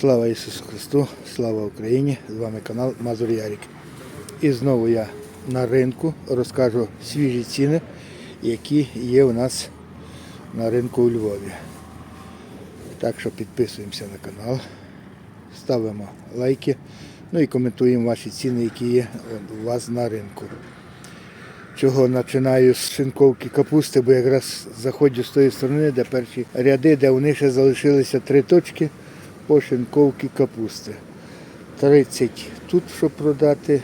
Слава Ісусу Христу, слава Україні! З вами канал Мазур Ярік. І знову я на ринку розкажу свіжі ціни, які є у нас на ринку у Львові. Так що підписуємося на канал, ставимо лайки, ну і коментуємо ваші ціни, які є у вас на ринку. Чого починаю з шинковки капусти, бо якраз заходжу з тої сторони, де перші ряди, де вони ще залишилися три точки по шинковці капусти. 30 тут, щоб продати,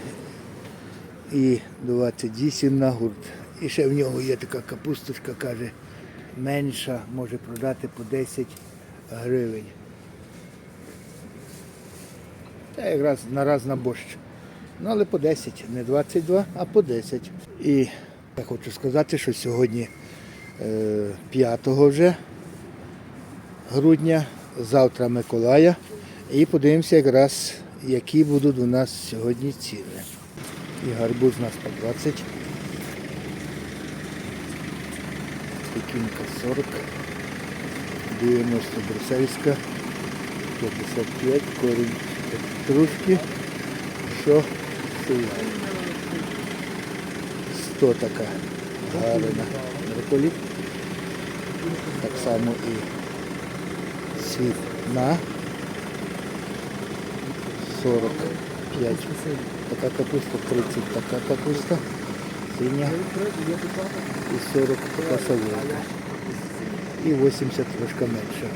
і 28 на гурт. І ще в нього є така капусточка, каже, менша, може продати по 10 гривень. Та якраз на раз на борщ. Ну, але по 10, не 22, а по 10. І я хочу сказати, що сьогодні е, 5 вже грудня, завтра Миколая. І подивимося якраз, які будуть у нас сьогодні ціни. І гарбуз у нас по 20. Пекінка 40. 90 брюссельська. 55, корінь петрушки. Що сила. 100 така гарна брокколі. Так само і цвітна. 45 така капуста, 30 така капуста. Синя. І 40 така солодка. І 80 трошки менше.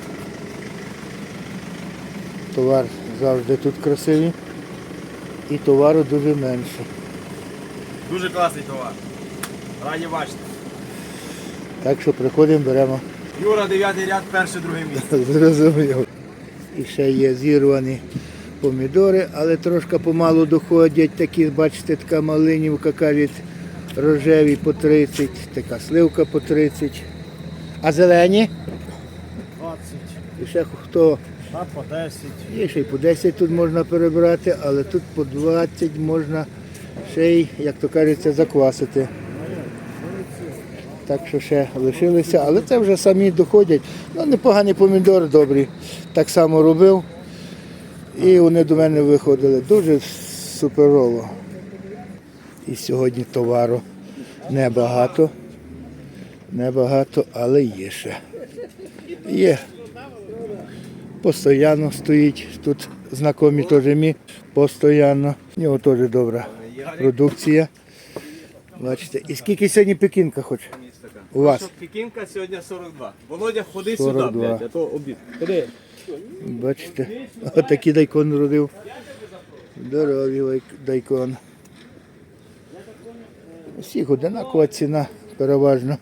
Товар завжди тут красивий. І товару дуже менше. Дуже класний товар. Раді бачити. Так що приходимо, беремо. Юра, 9 ряд, перше, друге місце. Зрозумів. І ще є зірвані помідори, але трошки помалу доходять. Такі, бачите, така малинівка, кажуть, рожеві по 30, така сливка по 30. А зелені? 20, І ще хто? а по 10. Є ще й по 10 тут можна перебрати, але тут по 20 можна ще й, як то кажеться, заквасити. Так що ще лишилися, але це вже самі доходять. Ну, непогані помідори добрі. Так само робив. І вони до мене виходили дуже суперово. І сьогодні товару небагато. Небагато, але є ще. Є. Постоянно стоїть. Тут знайомі теж мій. Постоянно. У нього теж добра продукція. Бачите. І скільки сьогодні пекінка хоче? У вас? Пекінка сьогодні 42. Володя, ходи 42. сюди, блядь, а то обід. Ходи. Бачите, отакий дайкон родив. Здоровий дайкон. Усіх одинакова ціна переважно.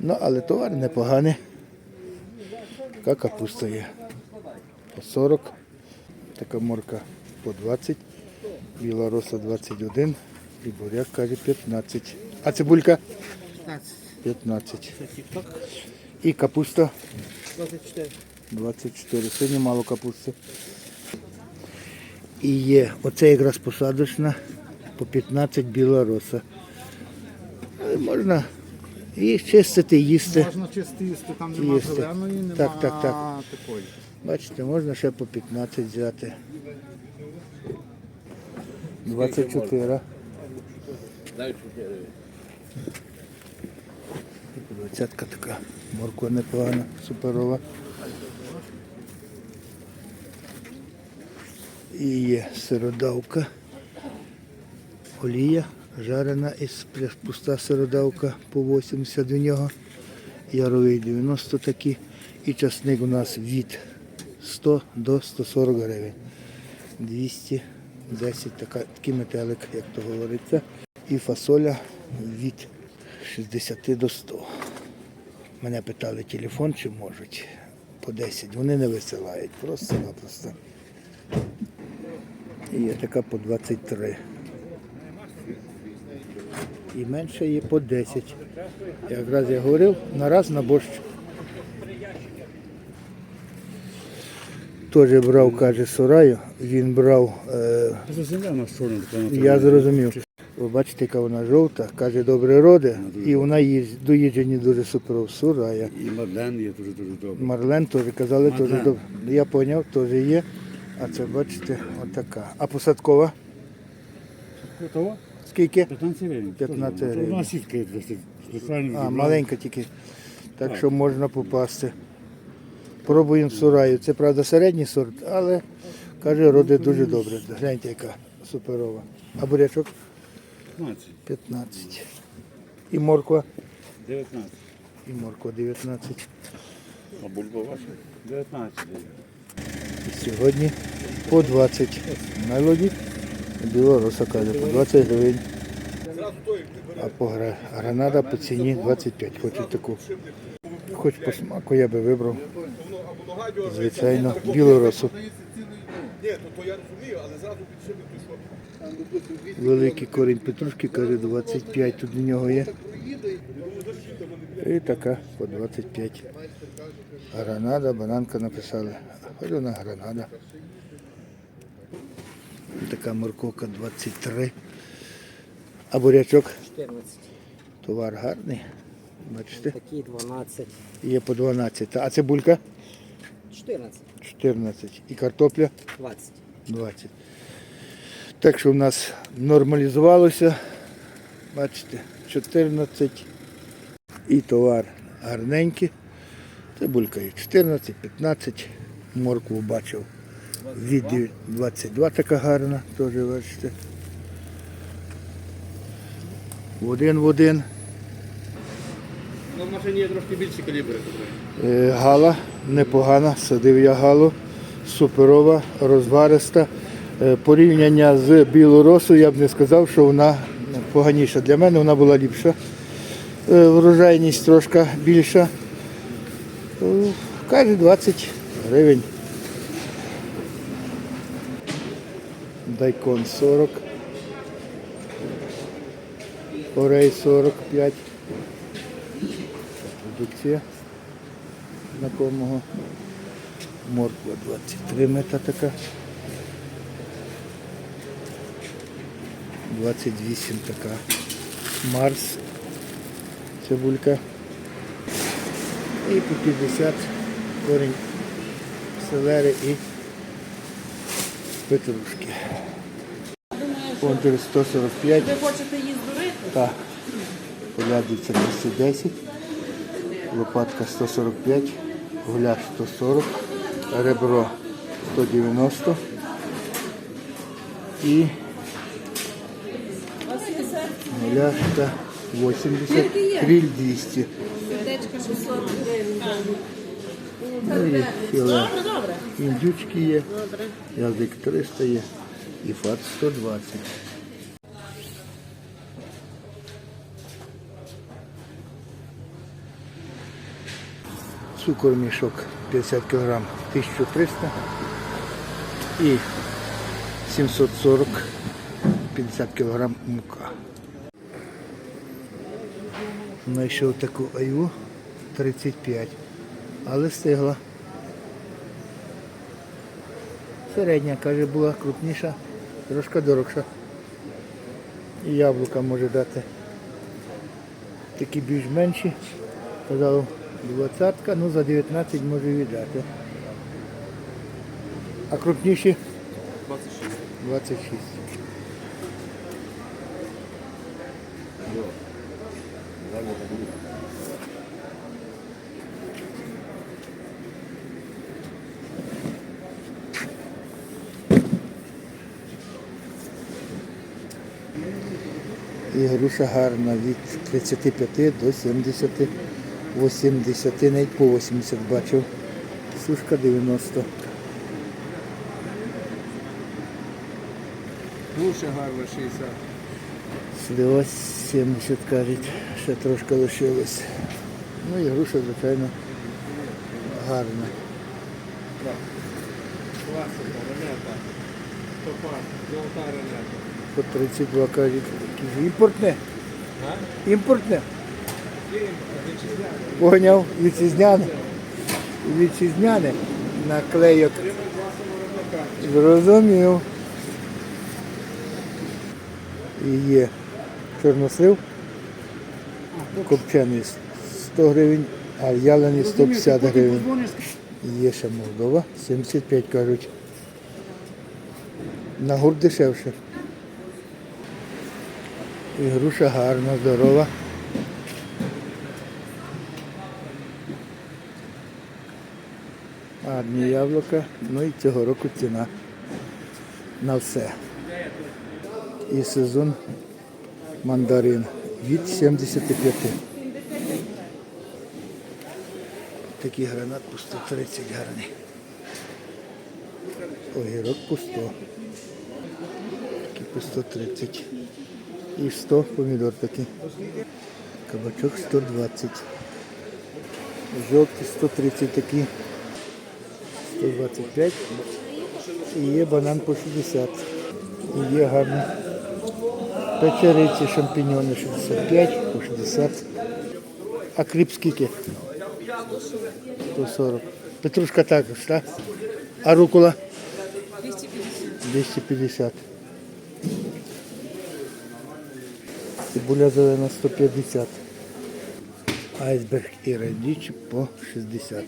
Ну, але товар непоганий. Така капуста є. По 40. Така морка по 20. Біла роса 21. І буряк каже 15. А цибулька? 15. І капуста 24. 24. Сьогодні мало капусти. І є оце якраз посадочна по 15 біла роса. Але можна і чистити, їсти. Можна чисто їсти, там нема Їсти. зеленої, нема Так, так, так. такої. Бачите, можна ще по 15 взяти. 24. Двадцятка така. Морква непогана, суперова. І є сиродавка. Олія жарена із пуста сиродавка по 80 у нього. Яровий 90 такі. І часник у нас від 100 до 140 гривень. 210 така, такий метелик, як то говориться. І фасоля від 60 до 100. Мене питали телефон, чи можуть по 10. Вони не висилають, просто-напросто. І є така по 23. І менше є по 10. Якраз я говорив, на раз на борщ. Теж брав, каже, Сораю, він брав, е, я зрозумів. Ви бачите, яка вона жовта, каже, добре роди. І вона їсть, доїджені дуже суперов сурая. І Марлен є дуже дуже добре. Марлен теж казали, теж Марлен. добре. Я зрозумів, теж є. А це бачите, отака. А посадкова? Того? Скільки? 15 гривень. 15 гривень. Одна сітка є. А, маленька тільки. Так що можна попасти. Пробуємо сураю. Це правда середній сорт, але каже, родить дуже добре. Гляньте, яка суперова. А бурячок 15. 15. І морква. 19. І морква 19. А бульба ваша? 19. І сьогодні по 20. Мелоді. Білороса каже, по 20 гривень. А по гранада по ціні 25. Хочу таку. Хоч по смаку я би вибрав. Звичайно, білоросу. Великий корінь петрушки, каже, 25 тут у нього є. І така по 25. Гранада, бананка написали. Вона гранада. Така морковка 23. А бурячок 14, товар гарний. Бачите, такі 12, є по 12. А цибулька 14, 14. І картопля 20. 20. Так що в нас нормалізувалося. Бачите, 14. І товар гарненький. Цибулька є 14, 15. Моркву бачив. Від 22 така гарна, теж бачите. В один в один. Ну, в машині є трошки більші калібри. Е, Гала непогана, садив я галу, суперова, розвариста. Е, Порівняння з білоросою я б не сказав, що вона поганіша. Для мене вона була ліпша. Е, Врожайність трошки більша. Е, Каже 20 гривень. Дайкон 40. Орей 45. Продукція знакомого. Морква 23 мета така. 28 така. Марс. Цибулька. І по 50 корінь селери і петрушки. Контур 145. Ви хочете її здурити? Так. Полядиця 210, лопатка 145, гуляш 140, ребро 190 і гуляшка 80, кріль 200. Сердечко 640. Ну. Добре, добре. Індючки є, язик 300 є і фат 120. Цукор мішок 50 кг 1300 і 740 50 кг мука. Знайшов таку айву 35, але стигла. Середня, каже, була крупніша, трошки дорогша. І яблука може дати. Такі більш менші. Казав, двадцятка, ну за 19 може віддати. А крупніші? 26. 26. І груша гарна від 35 до 70, 80, навіть по 80 бачив. Сушка 90. Груша гарна 60. Слива 70 кажуть, ще трошки лишилось. Ну і груша, звичайно, гарна. По 32 кажуть. Якісь Імпортне. Імпортне. Поняв, вітчизняне. Вітчизняне. Наклейок. Зрозумів. І є чорнослив, копчений 100 гривень, а в'ялений 150 гривень. Є ще Молдова, 75 кажуть. На гурт дешевше. І груша гарна, здорова. Гарні яблука, ну і цього року ціна на все. І сезон мандарин від 75. Такий гранат по 130 гарний. Огірок по 100. Такий по 130. І 100 помідор такий. Кабачок 120. Жовті 130 такі. 125. І є банан по 60. І є гарні печериці, шампіньони 65, по 60. А кріп скільки? 140. Петрушка також, так? А рукола? 250. 250. Цибуля зелена 150. Айсберг і радіч по 60.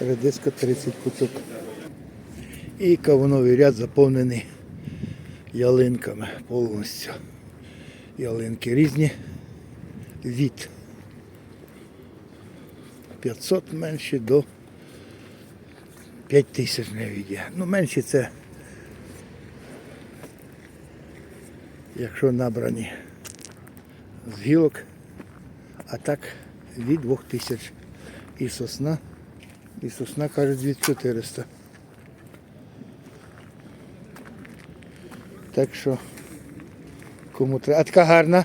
Редиска 30 куток. І кавуновий ряд заповнений ялинками повністю. Ялинки різні від 500 менші до 5 тисяч навіть є. Ну менші це якщо набрані з гілок, а так від 2 тисяч. І сосна, і сосна кажуть від 400. Так що кому треба. А така гарна.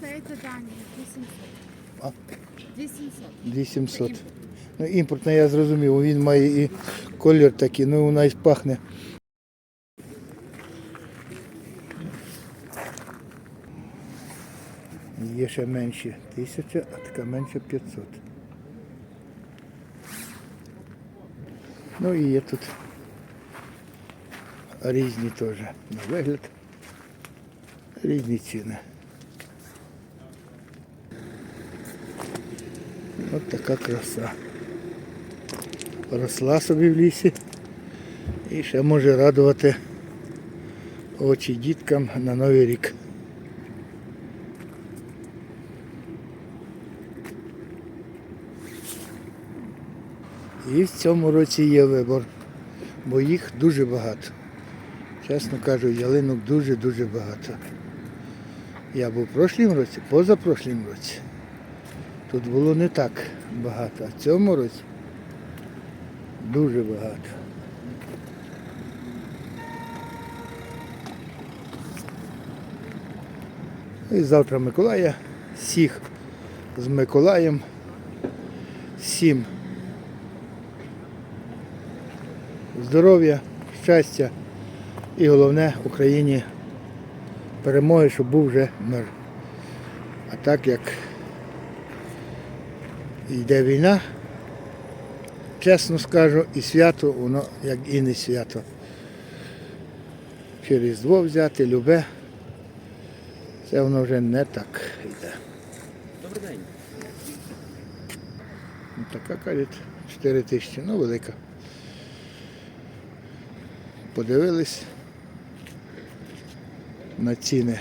Це Данія, 800. А? 800. Ну, імпортна, я зрозумів, він має і колір такий, ну вона і пахне. Є ще менші 1000, а така менше 500. Ну і є тут різні теж на вигляд. Різні ціни. От така краса. Росла собі в лісі і ще може радувати очі діткам на Новий рік. І в цьому році є вибор, бо їх дуже багато. Чесно кажу, ялинок дуже-дуже багато. Я був в прошлім році, позапрошлім році. Тут було не так багато, а в цьому році дуже багато. І завтра Миколая. Всіх з Миколаєм. Всім здоров'я, щастя і головне Україні перемоги, щоб був вже мир. А так як йде війна, чесно скажу, і свято, воно як і не свято. Чи Різдво взяти, любе, це воно вже не так йде. Добрий день. Ну, Така кажуть, 4 тисячі, ну велика. Подивились на ціни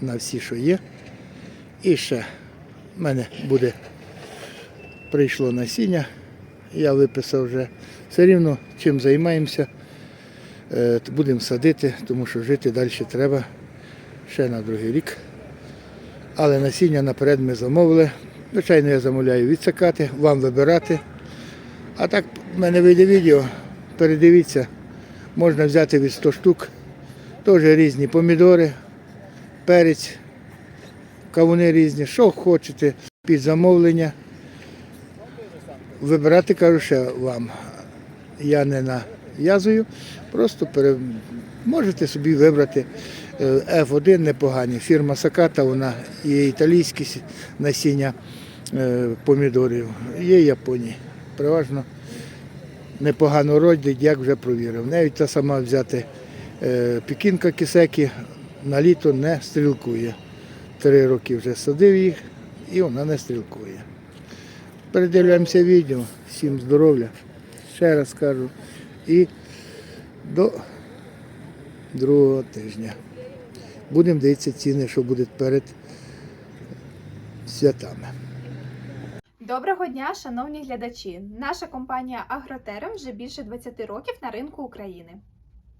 на всі, що є. І ще в мене буде прийшло насіння. Я виписав вже все рівно, чим займаємося. Е, Будемо садити, тому що жити далі треба ще на другий рік. Але насіння наперед ми замовили. Звичайно, я замовляю відсакати, вам вибирати. А так в мене вийде відео, передивіться, можна взяти від 100 штук. Теж різні помідори, перець, кавуни різні, що хочете під замовлення. Вибирати кажу ще вам. Я не нав'язую, просто пере... можете собі вибрати Е, F1 непогані. Фірма Саката, вона є італійські насіння е, помідорів, є Японії. Переважно непогано родять, як вже провірив. Навіть та сама взяти пікінка кисекі, на літо не стрілкує. Три роки вже садив їх і вона не стрілкує. Передивляємося відео. Всім здоров'я. Ще раз кажу. І до другого тижня. Будемо дивитися ціни, що буде перед святами. Доброго дня, шановні глядачі! Наша компанія Агротерем вже більше 20 років на ринку України.